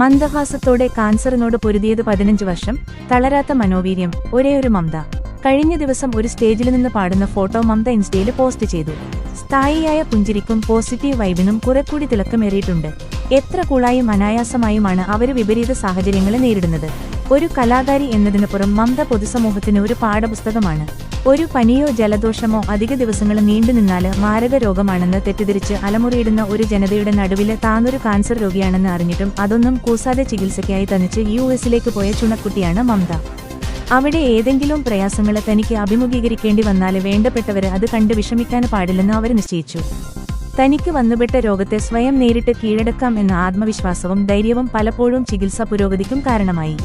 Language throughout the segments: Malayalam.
മന്ദഹാസത്തോടെ കാൻസറിനോട് പൊരുതിയത് പതിനഞ്ച് വർഷം തളരാത്ത മനോവീര്യം ഒരേയൊരു മമത. കഴിഞ്ഞ ദിവസം ഒരു സ്റ്റേജിൽ നിന്ന് പാടുന്ന ഫോട്ടോ മമത ഇൻസ്റ്റയിൽ പോസ്റ്റ് ചെയ്തു. സ്ഥായിയായ പുഞ്ചിരിക്കും പോസിറ്റീവ് വൈബിനും കുറെക്കൂടി തിളക്കമേറിയിട്ടുണ്ട്. എത്ര കൂളായും അനായാസമായുമാണ് അവർ വിപരീത സാഹചര്യങ്ങളെ നേരിടുന്നത്. ഒരു കലാകാരി എന്നതിനപ്പുറം മമത പൊതുസമൂഹത്തിന് ഒരു പാഠപുസ്തകമാണ്. ഒരു പനിയോ ജലദോഷമോ അധിക ദിവസങ്ങൾ നീണ്ടുനിന്നാൽ മാരക രോഗമാണെന്ന് തെറ്റിദ്ധരിച്ച് അലമുറിയിടുന്ന ഒരു ജനതയുടെ നടുവിൽ താനൊരു കാൻസർ രോഗിയാണെന്ന് അറിഞ്ഞിട്ടും അതൊന്നും കൂസാതെ ചികിത്സയ്ക്കായി തനിച്ച് യു എസിലേക്ക് പോയ ചുണക്കുട്ടിയാണ് മമത. അവിടെ ഏതെങ്കിലും പ്രയാസങ്ങളെ തനിക്ക് അഭിമുഖീകരിക്കേണ്ടി വന്നാൽ വേണ്ടപ്പെട്ടവർ അത് കണ്ട് വിഷമിക്കാൻ പാടില്ലെന്ന് അവർ നിശ്ചയിച്ചു. തനിക്ക് വന്നുപെട്ട രോഗത്തെ സ്വയം നേരിട്ട് കീഴടക്കാം എന്ന ആത്മവിശ്വാസവും ധൈര്യവും പലപ്പോഴും ചികിത്സാ പുരോഗതിക്കും കാരണമായി.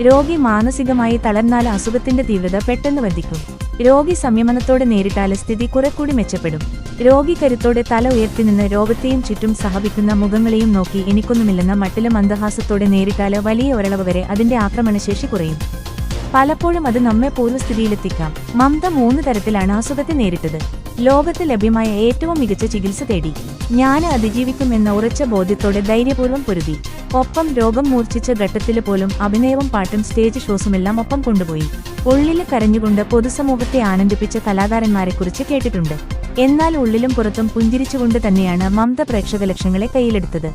രോഗി മാനസികമായി തളർന്നാൽ അസുഖത്തിന്റെ തീവ്രത പെട്ടെന്ന് വർദ്ധിക്കും. രോഗി സംയമനത്തോടെ നേരിട്ടാൽ സ്ഥിതി കുറെക്കൂടി മെച്ചപ്പെടും. രോഗി കരുത്തോടെ തല ഉയർത്തി നിന്ന് രോഗത്തെയും ചുറ്റും സഹപിക്കുന്ന മുഖങ്ങളെയും നോക്കി എനിക്കൊന്നുമില്ലെന്ന മട്ടിലെ മന്ദഹാസത്തോടെ നേരിട്ടാൽ വലിയ ഒരളവ് വരെ അതിന്റെ ആക്രമണശേഷി കുറയും. പലപ്പോഴും അത് നമ്മെ പൂർവസ്ഥിതിയിലെത്തിക്കാം മമത മൂന്ന് തരത്തിലാണ് അസുഖത്തെ നേരിട്ടത്. ലോകത്ത് ലഭ്യമായ ഏറ്റവും മികച്ച ചികിത്സ തേടി. ഞാൻ അതിജീവിക്കും എന്ന ഉറച്ച ബോധ്യത്തോടെ ധൈര്യപൂർവം പൊരുതി. ഒപ്പം രോഗം മൂർച്ഛിച്ച ഘട്ടത്തിൽ പോലും അഭിനയവും പാട്ടും സ്റ്റേജ് ഷോസുമെല്ലാം ഒപ്പം കൊണ്ടുപോയി. ഉള്ളിൽ കരഞ്ഞുകൊണ്ട് പൊതുസമൂഹത്തെ ആനന്ദിപ്പിച്ച കലാകാരന്മാരെക്കുറിച്ച് കേട്ടിട്ടുണ്ട്. എന്നാൽ ഉള്ളിലും പുറത്തും പുഞ്ചിരിച്ചുകൊണ്ട് തന്നെയാണ് മമത പ്രേക്ഷക ലക്ഷങ്ങളെ കയ്യിലെടുത്തത്.